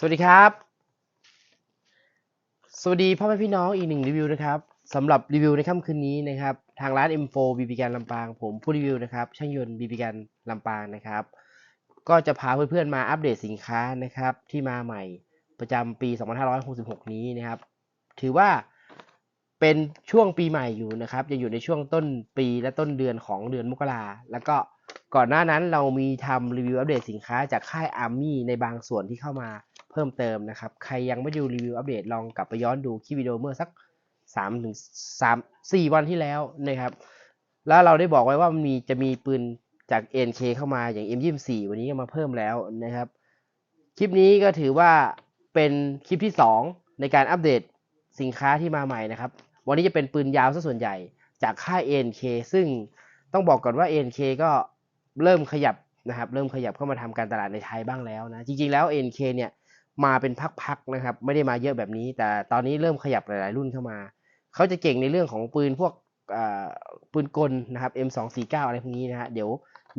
สวัสดีครับ สวัสดีพ่อแม่พี่น้องอีกหนึ่งรีวิวนะครับสำหรับรีวิวในค่ำคืนนี้นะครับ ทางร้าน M4 บีบีการลำปาง ผมผู้รีวิวนะครับ ช่างยนต์บีบีการลำปางนะครับ ก็จะพาเพื่อนๆมาอัปเดตสินค้านะครับ ที่มาใหม่ประจำปี 2566 นี้นะครับ ถือว่าเป็นช่วงปีใหม่อยู่นะครับยังอยู่ในช่วงต้นปีและต้นเดือนของเดือนมกราแล้วก็ก่อนหน้านั้นเรามีทำรีวิวอัปเดตสินค้าจากค่ายอาร์มี่ในบางส่วนที่เข้ามา เพิ่มเติมนะครับ ใครยังไม่ดูรีวิวอัปเดตลองกลับไปย้อนดูคลิปวิดีโอเมื่อสัก3ถึง3 4 วันที่แล้วนะครับ แล้วเราได้บอกไว้ว่ามันมีจะมีปืนจาก NK เข้ามาอย่าง M24 วันนี้ก็มาเพิ่มแล้วนะครับ คลิปนี้ก็ถือว่าเป็นคลิปที่ 2 ในการอัปเดตสินค้าที่มาใหม่นะครับ วันนี้จะเป็นปืนยาวซะส่วนใหญ่จากค่าย NK ซึ่งต้องบอกก่อนว่า NK ก็เริ่มขยับนะครับ เริ่มขยับเข้ามาทำการตลาดในไทยบ้างแล้วนะ จริงๆแล้ว NK เนี่ย มาเป็นพักๆนะครับ ไม่ได้มาเยอะแบบนี้ แต่ตอนนี้เริ่มขยับหลาย ๆ รุ่นเข้ามา เขาจะเก่งในเรื่องของปืนพวกปืนกลนะครับ M249 อะไรพวกนี้นะฮะเดี๋ยว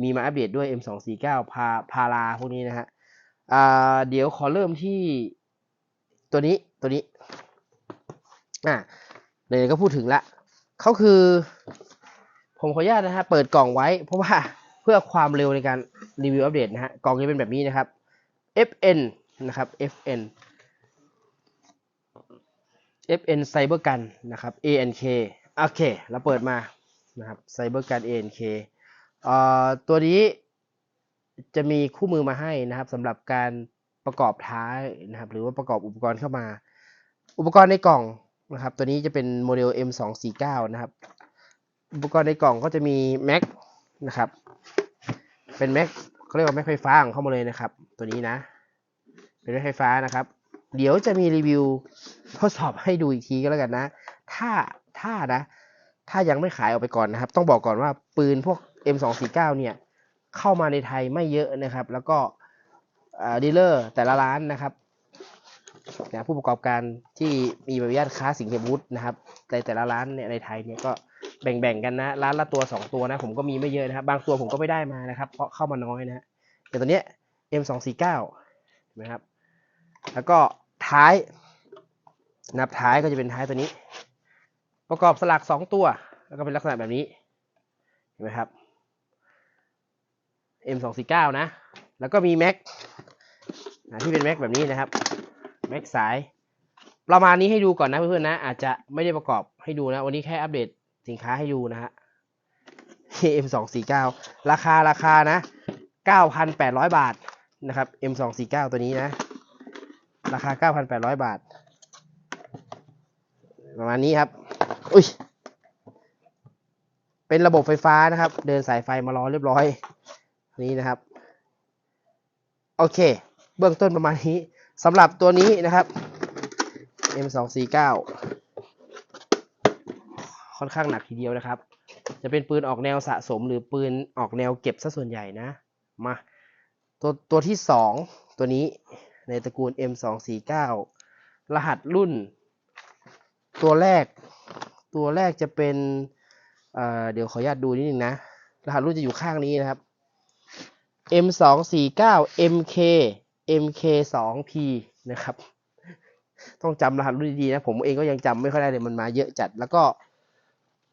มีมาอัปเดตด้วย M249 พาพาราพวกนี้นะฮะเดี๋ยวขอเริ่มที่ตัวนี้ตัวนี้อะไหนๆก็พูดถึงละเขาคือ ผมขออนุญาตนะฮะเปิดกล่องไว้ เพราะว่าเพื่อความเร็วในการรีวิวอัปเดตนะฮะกล่องจะเป็นแบบนี้นะครับ FN นะครับ FN FN Cyber Gun นะครับ ANK โอเค เราเปิดมานะครับ Cyber Gun ANK เอ่อตัวนี้จะมีคู่มือมาให้นะครับสำหรับการประกอบท้ายนะครับ หรือว่าประกอบอุปกรณ์เข้ามา อุปกรณ์ในกล่องนะครับ ตัวนี้จะเป็นโมเดล M249 นะครับ อุปกรณ์ในกล่องก็จะมีแม็กนะครับ เป็นแม็กเขาเรียกว่าแม็กไฟฟ้าของเข้ามาเลยนะครับ ตัวนี้นะ เป็นแม็กไฟฟ้านะครับ เดี๋ยวจะมีรีวิวทดสอบให้ดูอีกทีก็แล้วกันนะ ถ้าถ้านะ ถ้ายังไม่ขายออกไปก่อนนะครับ ต้องบอกก่อนว่าปืนพวก M249 เนี่ย เข้ามาในไทยไม่เยอะนะครับ แล้วก็ดีลเลอร์แต่ละร้านนะครับนะผู้ประกอบการที่มีใบอนุญาตค้าสินเทวุฒินะครับในแต่ละร้านเนี่ยในไทยเนี่ยก็แบ่งๆกันนะ ร้านละตัวสองตัวนะ ผมก็มีไม่เยอะนะครับ บางตัวผมก็ไม่ได้มานะครับ เพราะเข้ามาน้อยนะฮะแต่ตัวเนี้ย M249 เห็นไหมครับ แล้วก็ท้ายนับท้ายก็จะเป็นท้ายตัวนี้ ประกอบสลักสองตัว แล้วก็เป็นลักษณะแบบนี้เห็นไหมครับ M249 นะ แล้วก็มีแม็กที่เป็นแม็กแบบนี้นะครับแม็กสาย ประมาณนี้ให้ดูก่อนนะเพื่อนๆนะ อาจจะไม่ได้ประกอบให้ดูนะ วันนี้แค่อัปเดตสินค้าให้ดูนะฮะ M249 ราคาราคานะ 9,800 บาทนะครับ M249 ตัวนี้นะ ราคา 9,800 บาท ประมาณนี้ครับ อุ้ย เป็นระบบไฟฟ้านะครับ เดินสายไฟมารอเรียบร้อย นี้นะครับ โอเค เบื้องต้นประมาณนี้สำหรับตัวนี้นะครับ M249 ค่อนข้างหนักทีเดียวนะครับ จะเป็นปืนออกแนวสะสมหรือปืนออกแนวเก็บซะส่วนใหญ่นะ มา ตัวตัวที่สองตัวนี้ ในตระกูล M249 รหัสรุ่น ตัวแรก ตัวแรกจะเป็นเเดี๋ยวขออนุญาตดูนิดนึงนะ รหัสรุ่นจะอยู่ข้างนี้นะครับ M249 MK MK2P นะครับ ต้องจำรหัสรุ่นดีๆนะ ผมเองก็ยังจำไม่ค่อยได้เลยมันมาเยอะจัด แล้วก็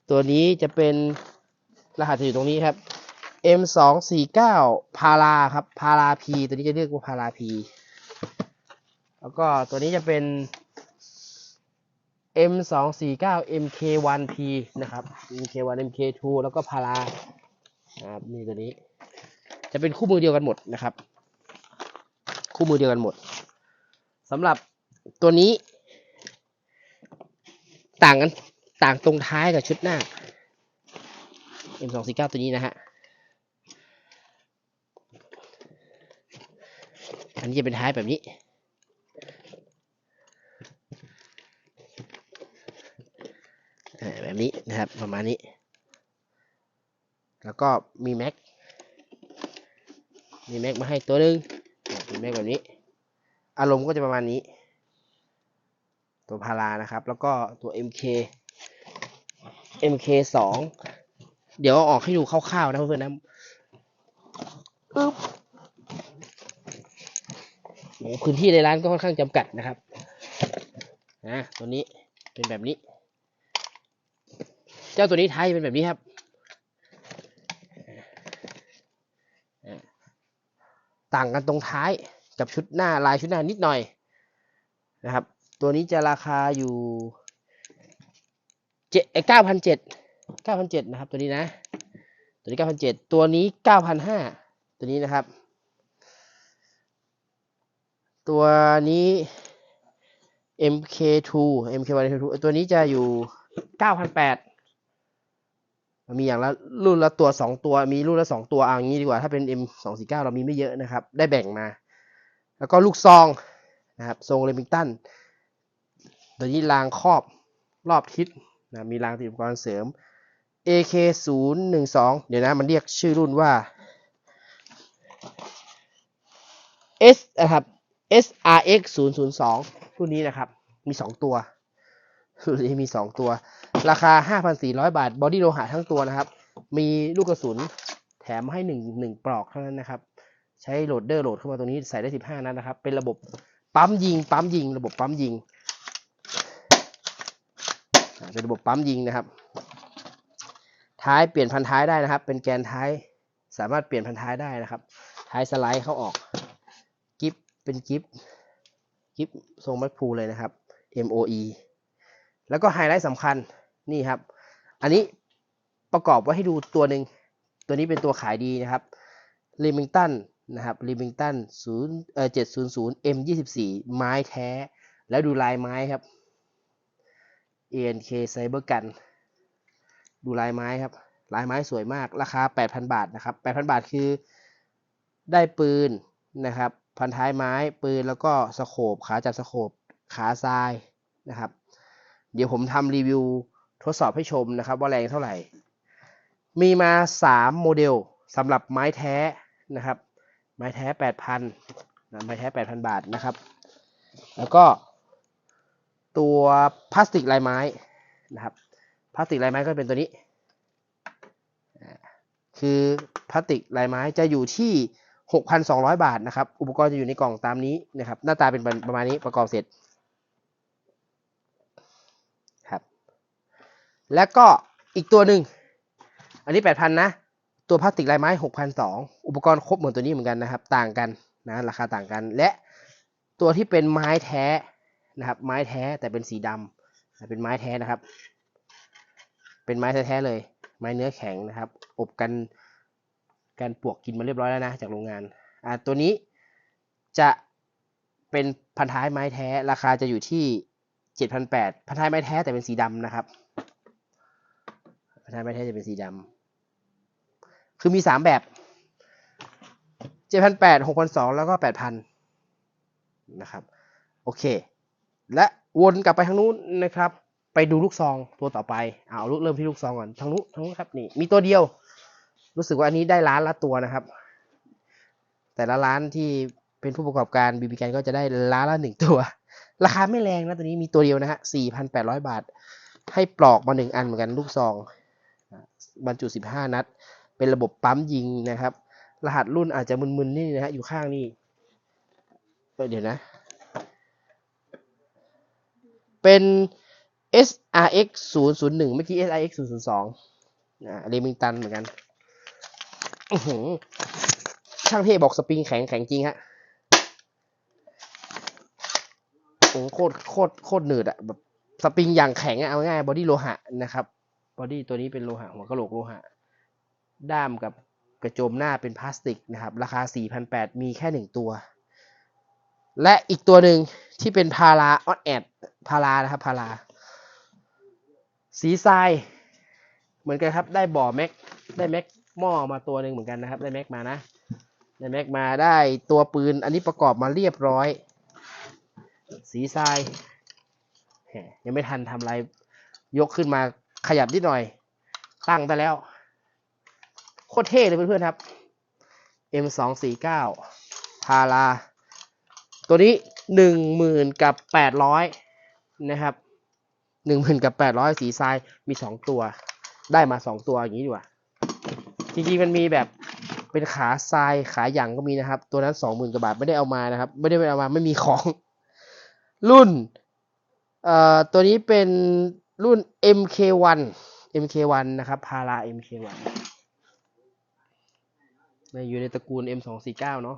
ตัวนี้จะเป็นรหัสจะอยู่ตรงนี้ครับ M249 พาราครับพารา P ตัวนี้จะเรียกว่าพารา P แล้วก็ตัวนี้จะเป็น M249 MK1P นะครับ MK1 MK2 แล้วก็พารานะครับนี่ตัวนี้ จะเป็นคู่มือเดียวกันหมดนะครับ คู่มือเดียวกันหมดสำหรับตัวนี้ ต่างกันต่างตรงท้ายกับชุดหน้า M249 ตัวนี้นะฮะ อันนี้จะเป็นท้ายแบบนี้ แบบนี้นะครับประมาณนี้ แล้วก็มีแม็ก มีแม็กมาให้ตัวหนึ่งมีแม็กแบบนี้ อารมณ์ก็จะประมาณนี้ ตัวพารานะครับ แล้วก็ตัว MK MK สองเดี๋ยวออกให้ดูคร่าวๆนะเพื่อนๆนะอึ๊บ พื้นที่ในร้านก็ค่อนข้างจำกัดนะครับนะตัวนี้เป็นแบบนี้ เจ้าตัวนี้ท้ายเป็นแบบนี้ครับต่างกันตรงท้ายกับชุดหน้าลายชุดหน้านิดหน่อยนะครับ ตัวนี้จะราคาอยู่เจ็ดเก้าพันเจ็ดเก้าพันเจ็ดนะครับ ตัวนี้นะ ตัวนี้เก้าพันเจ็ดตัวนี้เก้าพันห้าตัวนี้นะครับ ตัวนี้ MK2 MK1 2ตัวนี้จะอยู่ 9,800 มีอย่างละรุ่นละตัว 2 ตัว มีรุ่นละ 2 ตัวเอาอย่างนี้ดีกว่า ถ้าเป็น M249 เรามีไม่เยอะนะครับ ได้แบ่งมา แล้วก็ลูกซองนะครับทรงเลมิงตัน ตัวนี้รางครอบรอบทิศนะมีรางติดอุปกรณ์เสริม AK012 เดี๋ยวนะ มันเรียกชื่อรุ่นว่า S นะครับ SRX 002รุ่นนี้นะครับ มี 2 ตัวรุ่นนี้มี 2 ตัว ราคา 5,400 บาท บอดี้โลหะทั้งตัวนะครับ มีลูกกระสุนแถมให้1 1ปลอกเท่านั้นนะครับ ใช้โหลดเดอร์โหลดเข้ามาตรงนี้ใส่ได้ 15 นัดนะครับ เป็นระบบปั๊มยิง ปั๊มยิง ระบบปั๊มยิงเป็นระบบปั๊มยิงนะครับ ท้ายเปลี่ยนพันท้ายได้นะครับ เป็นแกนท้าย สามารถเปลี่ยนพันท้ายได้นะครับ ท้ายสไลด์เข้าออก เป็นกิฟกิฟทรงแมคพูเลยนะครับ MOE แล้วก็ไฮไลท์สำคัญนี่ครับ อันนี้ประกอบไว้ให้ดูตัวหนึ่งตัวนี้เป็นตัวขายดีนะครับ Remington นะครับ Remington 0เอ่อ700 M24 ไม้แท้ แล้วดูลายไม้ครับ ANK Cyber Gun ดูลายไม้ครับ ลายไม้สวยมาก ราคา 8,000 บาทนะครับ 8,000 บาทคือได้ปืนนะครับ พันท้ายไม้ปืนแล้วก็สโคบขาจับสโคบขาทรายนะครับ เดี๋ยวผมทำรีวิวทดสอบให้ชมนะครับว่าแรงเท่าไหร่ มีมา 3 โมเดลสำหรับไม้แท้นะครับ ไม้แท้ 8,000นะไม้แท้ 8,000 บาทนะครับ แล้วก็ตัวพลาสติกลายไม้นะครับพลาสติกลายไม้ก็เป็นตัวนี้ คือพลาสติกลายไม้จะอยู่ที่ 6,200 บาทนะครับ อุปกรณ์จะอยู่ในกล่องตามนี้นะครับ หน้าตาเป็นประมาณนี้ประกอบเสร็จครับ แล้วก็อีกตัวหนึ่ง อันนี้ 8,000 นะ ตัวพลาสติกลายไม้ 6,200 อุปกรณ์ครบเหมือนตัวนี้เหมือนกันนะครับ ต่างกันนะราคาต่างกัน และตัวที่เป็นไม้แท้นะครับ ไม้แท้แต่เป็นสีดำเป็นไม้แท้นะครับ เป็นไม้แท้ๆเลย ไม้เนื้อแข็งนะครับ อบกัน การปลวกกินมาเรียบร้อยแล้วนะจากโรงงานอ่าตัวนี้จะเป็นพันท้ายไม้แท้ ราคาจะอยู่ที่เจ็ดพันท้ายไม้แท้แต่เป็นสีดำนะครับ พันท้ายไม้แท้จะเป็นสีดำคือมีสามแบบเจ็ดพันแปดหกพันสองแล้วก็แปดพันนะครับ โอเค และวนกลับไปทางนู้นนะครับ ไปดูลูกซองตัวต่อไป เอาลูกเริ่มที่ลูกซองก่อน ทางนู้นทางนู้นครับนี่ มีตัวเดียว รู้สึกว่าอันนี้ได้ร้านละตัวนะครับ แต่ละร้านที่เป็นผู้ประกอบการบีบีกันก็จะได้ร้านละหนึ่งตัว ราคาไม่แรงนะตัวนี้มีตัวเดียวนะฮะสี่พันแปดร้อยบาท ให้ปลอกมาหนึ่งอันเหมือนกันลูกซอง บรรจุสิบห้านัด เป็นระบบปั๊มยิงนะครับ รหัสรุ่นอาจจะมึนๆนี่นะฮะอยู่ข้างนี่เออเดี๋ยวนะ เป็น SRX 001เมื่อกี้ SRX 002อ่าเรมิงตันเหมือนกัน ช่างเทพบอกสปริงแข็งแข็งจริงฮะโอ้โหโคตรโคตรโคตรหนืดอะแบบสปริงอย่างแข็งอะเอาง่ายบอดี้โลหะนะครับบอดี้ตัวนี้เป็นโลหะหัวกะโหลกโลหะ ด้ามกับกระโจมหน้าเป็นพลาสติกนะครับ ราคา 4,800 มีแค่หนึ่งตัว และอีกตัวหนึ่งที่เป็นพาราออดแอดพารานะครับพาราสีทราย เหมือนกันครับได้บ่อแม็กได้แม็ก หม้อมาตัวหนึ่งเหมือนกันนะครับ ได้แม็กมานะ ได้แม็กมาได้ตัวปืนอันนี้ประกอบมาเรียบร้อย สีทรายยังไม่ทันทำอะไร ยกขึ้นมาขยับนิดหน่อย ตั้งได้แล้ว โคตรเท่เลยเพื่อนๆครับ M249 พาราตัวนี้หนึ่งหมื่นกับแปดร้อยนะครับหนึ่งหมื่นกับแปดร้อยสีทรายมีสองตัว ได้มาสองตัวอย่างนี้ดีกว่า จริงๆมันมีแบบเป็นขาทรายขาหยั่งก็มีนะครับ ตัวนั้นสองหมื่นกว่าบาทไม่ได้เอามานะครับ ไม่ได้ไปเอามาไม่มีของ รุ่นเอ่อตัวนี้เป็นรุ่น MK1 MK1 นะครับพารา MK1 ในอยู่ในตระกูล M249 เนาะ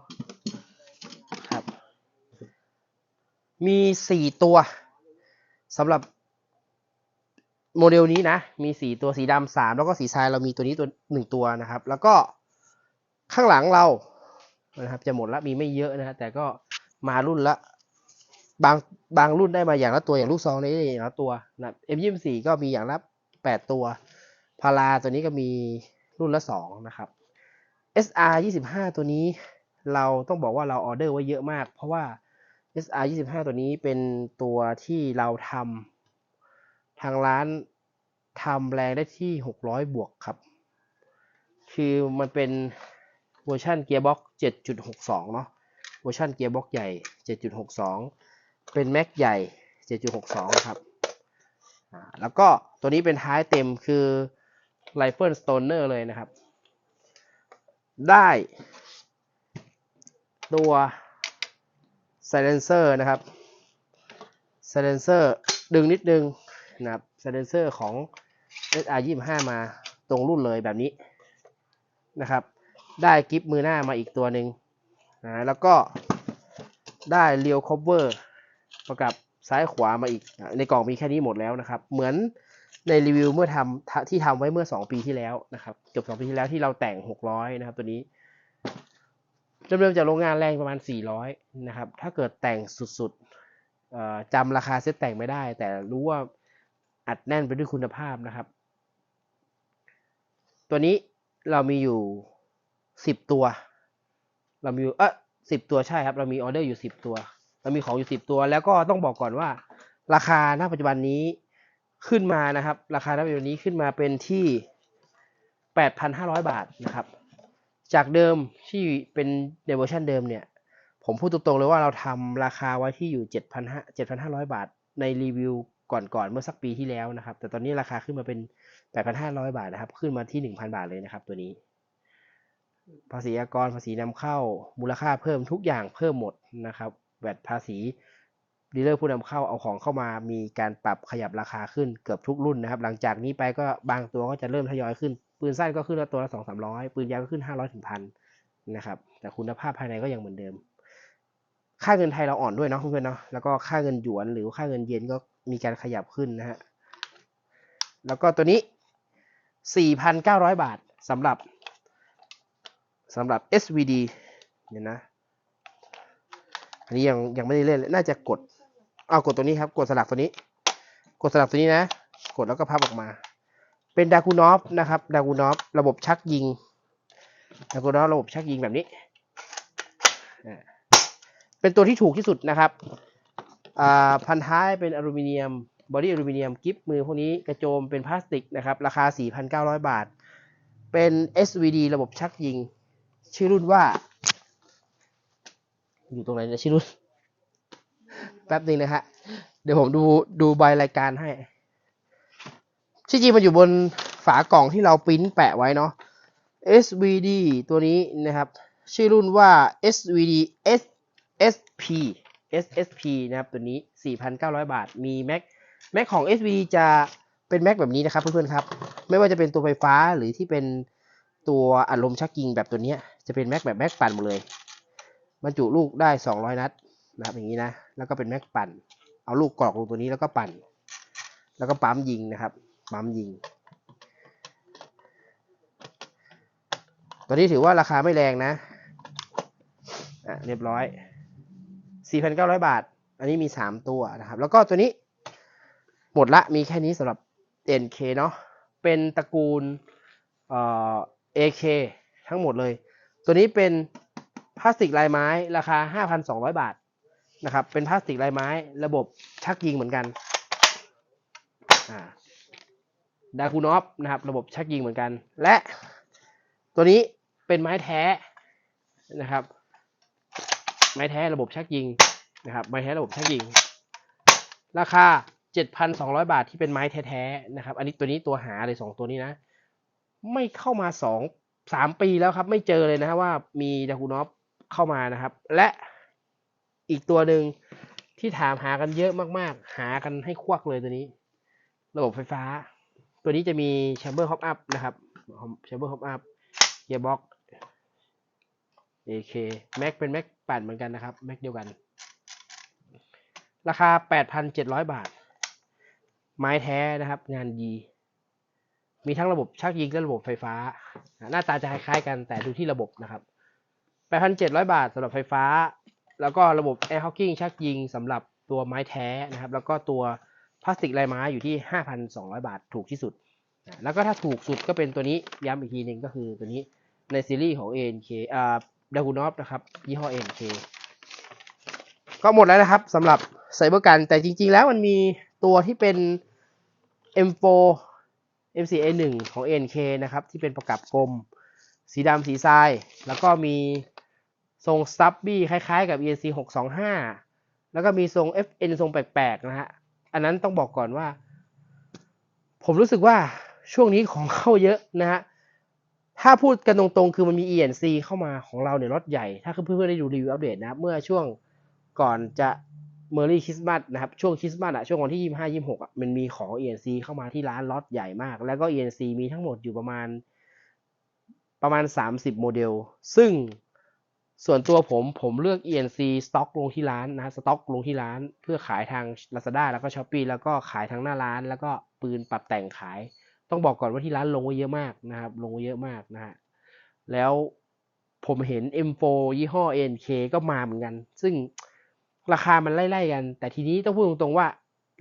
ครับ มีสี่ตัวสำหรับ โมเดลนี้นะ มีสี่ตัวสีดำสามแล้วก็สีทรายเรามีตัวนี้ตัวหนึ่งตัวนะครับ แล้วก็ข้างหลังเรานะครับ จะหมดละมีไม่เยอะนะฮะแต่ก็มารุ่นละ บางบางรุ่นได้มาอย่างละตัวอย่างลูกซองนี้อย่างละตัวนะ M24 ก็มีอย่างละแปดตัวพาราตัวนี้ก็มีรุ่นละสองนะครับ SR 25ตัวนี้เราต้องบอกว่าเราออเดอร์ไว้เยอะมาก เพราะว่า SR 25ตัวนี้เป็นตัวที่เราทำ ทางร้านทำแรงได้ที่ 600 บวกครับ คือมันเป็นเวอร์ชันเกียร์บ็อก7.62 เนาะเวอร์ชันเกียร์บ็อกใหญ่ 7.62 เป็นแม็กใหญ่ 7.62 ครับ แล้วก็ตัวนี้เป็นท้ายเต็มคือ Rifle Stoner เลยนะครับ ได้ตัว silencer นะครับ silencer ดึงนิดนึง นะครับ silencer ของ SR 25 มาตรงรุ่นเลยแบบนี้นะครับ ได้กิฟมือหน้ามาอีกตัวหนึ่งนะแล้วก็ได้เรียว cover ประกับซ้ายขวามาอีก ในกล่องมีแค่นี้หมดแล้วนะครับ เหมือนในรีวิวเมื่อทำที่ทำไว้เมื่อ 2 ปีที่แล้วนะครับเกือบ2ปีที่แล้วที่เราแต่ง 600 นะครับตัวนี้เริ่มจากโรงงานแรงประมาณ 400 นะครับ ถ้าเกิดแต่งสุดๆจำราคาเซ็ตแต่งไม่ได้ แต่รู้ว่า อัดแน่นไปด้วยคุณภาพนะครับ ตัวนี้เรามีอยู่ 10 ตัว เรามีอยู่เออสิบตัวใช่ครับ เรามีออเดอร์อยู่ 10 ตัว เรามีของอยู่ 10 ตัว แล้วก็ต้องบอกก่อนว่า ราคาณปัจจุบันนี้ขึ้นมานะครับ ราคาณปัจจุบันนี้ขึ้นมาเป็นที่ 8,500 บาทนะครับ จากเดิมที่เป็นในเวอร์ชันเดิมเนี่ยผมพูดตรงๆเลยว่าเราทำราคาไว้ที่อยู่ 7,500 7,500 บาทในรีวิว ก่อนๆเมื่อสักปีที่แล้วนะครับ แต่ตอนนี้ราคาขึ้นมาเป็น 8,500 บาทนะครับ ขึ้นมาที่ 1,000 บาทเลยนะครับ ตัวนี้ ภาษีอากรภาษีนำเข้า มูลค่าเพิ่มทุกอย่างเพิ่มหมดนะครับแวดภาษีดีลเลอร์ผู้นำเข้าเอาของเข้ามามีการปรับขยับราคาขึ้นเกือบทุกรุ่นนะครับ หลังจากนี้ไปก็บางตัวก็จะเริ่มทยอยขึ้น ปืนสั้นก็ขึ้นละตัวละสองสามร้อยปืนยาวก็ขึ้นห้าร้อยถึงพันนะครับ แต่คุณภาพภายในก็ยังเหมือนเดิม ค่าเงินไทยเราอ่อนด้วยเนาะเพื่อนๆเนาะแล้วก็ค่าเงินหยวนหรือค่าเงินเยนก็ มีการขยับขึ้นนะฮะ แล้วก็ตัวนี้สี่พันเก้าร้อยบาทสำหรับสำหรับ SVD เนี่ยนะ อันนี้ยังยังไม่ได้เล่นเลยน่าจะกด เอากดตัวนี้ครับ กดสลักตัวนี้ กดสลักตัวนี้นะ กดแล้วก็พับออกมา เป็นดากูนอฟนะครับ ดากูนอฟระบบชักยิง ดากูนอฟระบบชักยิงแบบนี้ เป็นตัวที่ถูกที่สุดนะครับ พันท้ายเป็นอลูมิเนียมบอดี้อลูมิเนียมกิฟมือพวกนี้กระโจมเป็นพลาสติกนะครับ ราคา 4,900 บาท เป็น SVD ระบบชักยิง ชื่อรุ่นว่า อยู่ตรงไหนนี่ยชื่อรุ่น แป๊บหนึงนะฮะ เดี๋ยวผมดูดูใบรายการให้ที่จริงมันอยู่บนฝากล่องที่เราปริ้นแปะไว้เนาะ SVD ตัวนี้นะครับ ชื่อรุ่นว่า SVD SSP SSP นะครับตัวนี้ 4,900 บาท มีแม็กแม็กของ SVD จะเป็นแม็กแบบนี้นะครับเพื่อนๆครับ ไม่ว่าจะเป็นตัวไฟฟ้าหรือที่เป็นตัวอัดลมชักยิงแบบตัวนี้จะเป็นแม็กแบบแม็กปั่นหมดเลยบรรจุลูกได้ 200 นัดนะครับอย่างนี้นะ แล้วก็เป็นแม็กปั่น เอาลูกกรอกลงตัวนี้แล้วก็ปั่น แล้วก็ปั๊มยิงนะครับ ปั๊มยิง ตัวนี้ถือว่าราคาไม่แรงนะอะเรียบร้อย 4,900 บาท อันนี้มี 3 ตัวนะครับ แล้วก็ตัวนี้หมดละมีแค่นี้สำหรับ NK เนาะเป็นตระกูลเอ่อ AK ทั้งหมดเลย ตัวนี้เป็นพลาสติกลายไม้ราคา 5,200 บาทนะครับ เป็นพลาสติกลายไม้ระบบชักยิงเหมือนกันอ่าดาคูนอฟนะครับ ระบบชักยิงเหมือนกัน และตัวนี้เป็นไม้แท้นะครับ ไม้แท้ระบบชักยิงนะครับไม้แท้ระบบชักยิง ราคา 7,200 บาทที่เป็นไม้แท้ๆนะครับ อันนี้ตัวนี้ตัวหาเลยสองตัวนี้นะ ไม่เข้ามาสองสามปีแล้วครับ ไม่เจอเลยนะฮะว่ามีดากูนอฟเข้ามานะครับ และอีกตัวหนึ่งที่ถามหากันเยอะมากๆ หากันให้ควักเลยตัวนี้ ระบบไฟฟ้า ตัวนี้จะมีแชมเบอร์ฮอปอัพนะครับแชมเบอร์ฮอปอัพเกียร์บ็อก AK Mac เป็น Mac 8 เหมือนกันนะครับ Mac เดียวกัน ราคา 8,700 บาท ไม้แท้นะครับงานดีมีทั้งระบบชักยิงและระบบไฟฟ้า หน้าตาจะคล้ายๆกันแต่ดูที่ระบบนะครับ 8,700 บาทสำหรับไฟฟ้า แล้วก็ระบบ Air Hocking ชักยิงสำหรับตัวไม้แท้นะครับ แล้วก็ตัวพลาสติกลายไม้อยู่ที่ 5,200 บาทถูกที่สุด แล้วก็ถ้าถูกสุดก็เป็นตัวนี้ย้ำอีกทีหนึ่งก็คือตัวนี้ในซีรีส์ของ ANK อ่า ดากูนอฟนะครับยี่ห้อ ANK ก็หมดแล้วนะครับสำหรับไซเบอร์กัน แต่จริงๆแล้วมันมีตัวที่เป็น M4 MCA1 ของ ANK นะครับ ที่เป็นประกับกลม สีดำสีทราย แล้วก็มีทรงสตับบี้คล้ายๆกับ ENC 625 แล้วก็มีทรง FN ทรงแปลกๆนะฮะ อันนั้นต้องบอกก่อนว่า ผมรู้สึกว่าช่วงนี้ของเข้าเยอะนะฮะ ถ้าพูดกันตรงๆ คือมันมี ENC เข้ามาของเราเนี่ยรถใหญ่ ถ้าเพื่อนๆได้ดูรีวิวอัปเดตนะครับเมื่อช่วงก่อนจะเมอรี่คริสต์มาสนะครับ ช่วงคริสต์มาสอะช่วงวันที่ 25 26อะมันมีของ ENC เข้ามาที่ร้านล็อตใหญ่มาก แล้วก็ ENC มีทั้งหมดอยู่ประมาณประมาณ 30 โมเดล ซึ่งส่วนตัวผมผมเลือก ENC สต็อกลงที่ร้านนะสต็อกลงที่ร้าน เพื่อขายทาง Lazada แล้วก็ Shopee แล้วก็ขายทางหน้าร้าน แล้วก็ปืนปรับแต่งขาย ต้องบอกก่อนว่าที่ร้านลงไว้เยอะมากนะครับ ลงไว้เยอะมากนะฮะแล้วผมเห็น M4 ยี่ห้อ NK ก็มาเหมือนกัน ซึ่งราคามันไล่ๆกัน แต่ทีนี้ต้องพูดตรงๆว่า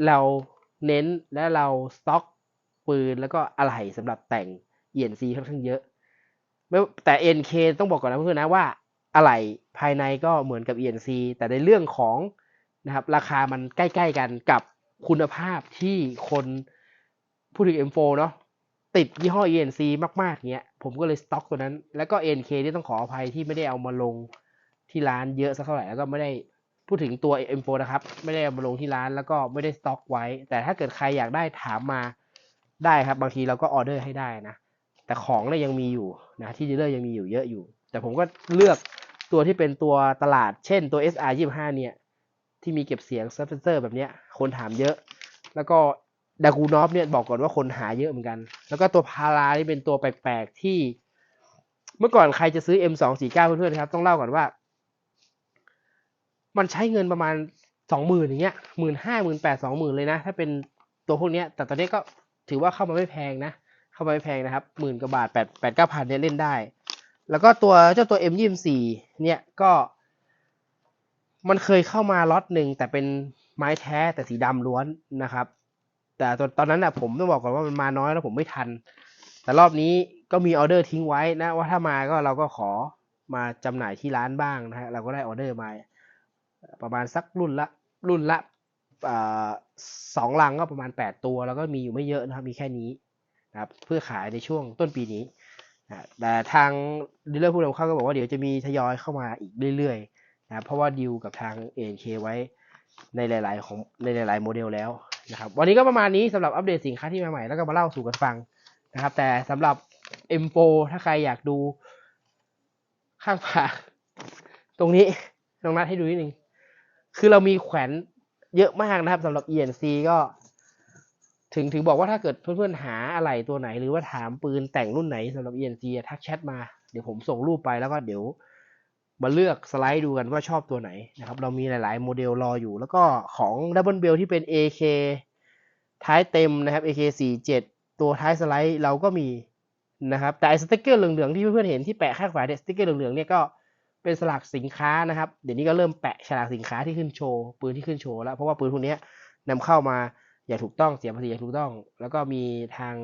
เราเน้นและเราสต็อกปืนแล้วก็อะไหล่สำหรับแต่ง ENC ค่อนข้างเยอะไม่แต่ NK ต้องบอกก่อนนะเพื่อนๆนะว่าอะไหล่ภายในก็เหมือนกับ ENC แต่ในเรื่องของนะครับราคามันใกล้ ๆกันกับคุณภาพที่คน พูดถึง M4 เนาะติดยี่ห้อ ENC มากๆเงี้ย ผมก็เลยสต็อกตัวนั้น แล้วก็ NK ที่ต้องขออภัยที่ไม่ได้เอามาลงที่ร้านเยอะสักเท่าไหร่แล้วก็ไม่ได้พูดถึงตัว M4 นะครับ ไม่ได้เอามาลงที่ร้านแล้วก็ไม่ได้สต็อกไว้ แต่ถ้าเกิดใครอยากได้ถามมาได้ครับ บางทีเราก็ออเดอร์ให้ได้นะ แต่ของเนี่ยยังมีอยู่นะที่ดีลเลอร์ยังมีอยู่เยอะอยู่ แต่ผมก็เลือกตัวที่เป็นตัวตลาด เช่นตัว SR 25 เนี่ยที่มีเก็บเสียงซับเซอร์แบบเนี้ยคนถามเยอะ แล้วก็ ดากูนอฟเนี่ยบอกก่อนว่าคนหาเยอะเหมือนกัน แล้วก็ตัวพารานี่เป็นตัวแปลกๆที่ เมื่อก่อนใครจะซื้อ M249 เพื่อนๆครับ ต้องเล่าก่อนว่า มันใช้เงินประมาณสองหมื่นอย่างเงี้ยหมื่นห้าหมื่นแปดสองหมื่นเลยนะ ถ้าเป็นตัวพวกเนี้ย แต่ตอนนี้ก็ถือว่าเข้ามาไม่แพงนะ เข้ามาไม่แพงนะครับหมื่นกว่าบาทแปดแปดเก้าพันเนี่ยเล่นได้ แล้วก็ตัวเจ้าตัว M ยี่สี่เนี่ยก็ มันเคยเข้ามาล็อตหนึ่งแต่เป็นไม้แท้แต่สีดำล้วนนะครับ แต่ตอนนั้นอะผมต้องบอกก่อนว่ามันมาน้อยแล้วผมไม่ทัน แต่รอบนี้ก็มีออเดอร์ทิ้งไว้นะ ว่าถ้ามาก็เราก็ขอมาจำหน่ายที่ร้านบ้างนะฮะเราก็ได้ออเดอร์มา ประมาณสักรุ่นละรุ่นละสองลังก็ประมาณแปดตัว แล้วก็มีอยู่ไม่เยอะนะครับมีแค่นี้นะครับเพื่อขายในช่วงต้นปีนี้นะแต่ทางดีลเลอร์ผู้นำเข้าก็บอกว่าเดี๋ยวจะมีทยอยเข้ามาอีกเรื่อยๆนะครับเพราะว่าดีลกับทาง ANK ไว้ในหลาย ๆ ของในหลาย ๆ โมเดลแล้ว นะครับวันนี้ก็ประมาณนี้สำหรับอัปเดตสินค้าที่ใหม่ๆแล้วก็มาเล่าสู่กันฟังนะครับ แต่สำหรับ M4 ถ้าใครอยากดูข้างฝาตรงนี้ตรงนัดให้ดูนิดนึงคือเรามีแขวนเยอะมากนะครับสำหรับ ENC ก็ ถึงถึงบอกว่าถ้าเกิดเพื่อนๆหาอะไรตัวไหน หรือว่าถามปืนแต่งรุ่นไหนสำหรับ ENC ทักแชทมาเดี๋ยวผมส่งรูปไปแล้วก็เดี๋ยว มาเลือกสไลด์ดูกันว่าชอบตัวไหนนะครับ เรามีหลาย ๆ โมเดลรออยู่ แล้วก็ของ Double Bell ที่เป็น AK ท้ายเต็มนะครับ AK 47 ตัวท้ายสไลด์เราก็มีนะครับ แต่ไอสติ๊กเกอร์เหลือง ๆ ที่เพื่อน ๆ เห็นที่แปะข้างขวาเนี่ยสติ๊กเกอร์เหลือง ๆ เนี่ยก็เป็นสลักสินค้านะครับ เดี๋ยวนี้ก็เริ่มแปะฉลากสินค้าที่ขึ้นโชว์ ปืนที่ขึ้นโชว์แล้ว เพราะว่าปืนพวกนี้นำเข้ามาอย่างถูกต้องเสียภาษีอย่างถูกต้อง แล้วก็มีทาง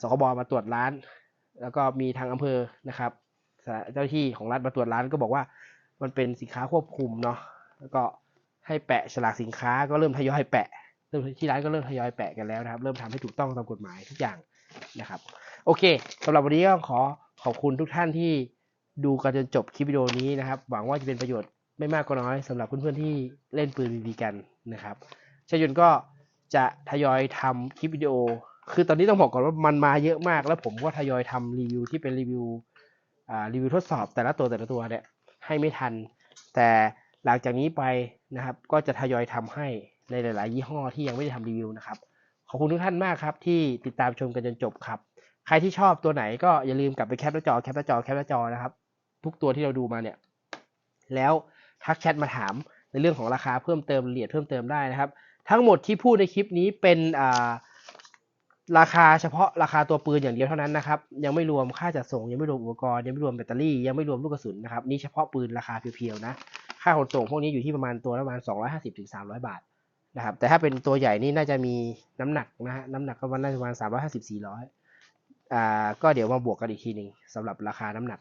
สคบมาตรวจร้าน แล้วก็มีทางอำเภอนะครับ เจ้าที่ของรัฐมาตรวจร้านก็บอกว่ามันเป็นสินค้าควบคุมเนาะแล้วก็ให้แปะฉลากสินค้าก็เริ่มทยอยแปะเริ่มที่ร้านก็เริ่มทยอยแปะกันแล้วนะครับ เริ่มทำให้ถูกต้องตามกฎหมายทุกอย่างนะครับ โอเคสำหรับวันนี้ก็ขอขอบคุณทุกท่านที่ดูกันจนจบคลิปวิดีโอนี้นะครับ หวังว่าจะเป็นประโยชน์ไม่มากก็น้อยสำหรับเพื่อนๆที่เล่นปืนบีบีกันนะครับชายนก็จะทยอยทำคลิปวิดีโอ คือตอนนี้ต้องบอกก่อนว่ามันมาเยอะมาก แล้วผมก็ทยอยทำรีวิวที่เป็นรีวิว รีวิวทดสอบแต่ละตัวแต่ละตัวเนี่ยให้ไม่ทัน แต่หลังจากนี้ไปนะครับ ก็จะทยอยทำให้ในหลาย ๆ ยี่ห้อที่ยังไม่ได้ทำรีวิวนะครับ ขอบคุณทุกท่านมากครับ ที่ติดตามชมกันจนจบครับ ใครที่ชอบตัวไหนก็อย่าลืมกลับไปแคปหน้าจอแคปหน้าจอแคปหน้าจอนะครับ ทุกตัวที่เราดูมาเนี่ย แล้วทักแชทมาถามในเรื่องของราคาเพิ่มเติมละเอียดเพิ่มเติมได้นะครับ ทั้งหมดที่พูดในคลิปนี้เป็นอ่า ราคาเฉพาะราคาตัวปืนอย่างเดียวเท่านั้นนะครับ ยังไม่รวมค่าจัดส่งยังไม่รวมอุปกรณ์ยังไม่รวมแบตเตอรี่ยังไม่รวมลูกกระสุนนะครับนี่เฉพาะปืนราคาเพียวๆนะค่าขนส่งพวกนี้อยู่ที่ประมาณตัวละประมาณ 250ถึง300 บาทนะครับแต่ถ้าเป็นตัวใหญ่นี่น่าจะมีน้ำหนักนะฮะน้ำหนักก็ประมาณน่าจะประมาณ350 400อ่าก็เดี๋ยวมาบวกกันอีกทีหนึ่งสำหรับราคาน้ำหนัก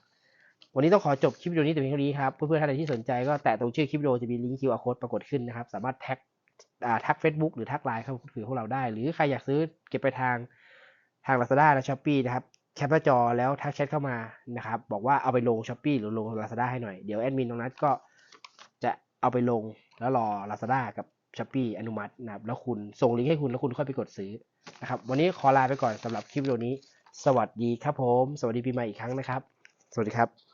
วันนี้ต้องขอจบคลิปวิดีโอนี้แต่เพียงเท่านี้ครับเพื่อนๆท่านใดที่สนใจก็แตะตรงชื่อคลิปวิดีโอจะมีลิงก์ QR code ปรากฏขึ้นนะครับสามารถแท็ก ทัก Facebook หรือทักไลน์เข้าพูดคุยพวกเราได้ หรือใครอยากซื้อเก็บไปทางทาง Lazada และ Shopee นะครับแคปหน้าจอแล้วทักแชทเข้ามานะครับ บอกว่าเอาไปลง Shopee หรือลง Lazada ให้หน่อย เดี๋ยวแอดมินตรงนั้นก็จะเอาไปลงแล้วรอ Lazada กับ Shopee อนุมัตินะครับ แล้วคุณส่งลิงก์ให้คุณแล้วคุณค่อยไปกดซื้อนะครับ วันนี้ขอลาไปก่อนสำหรับคลิปวิดีโอนี้ สวัสดีครับผม สวัสดีปีใหม่อีกครั้งนะครับ สวัสดีครับ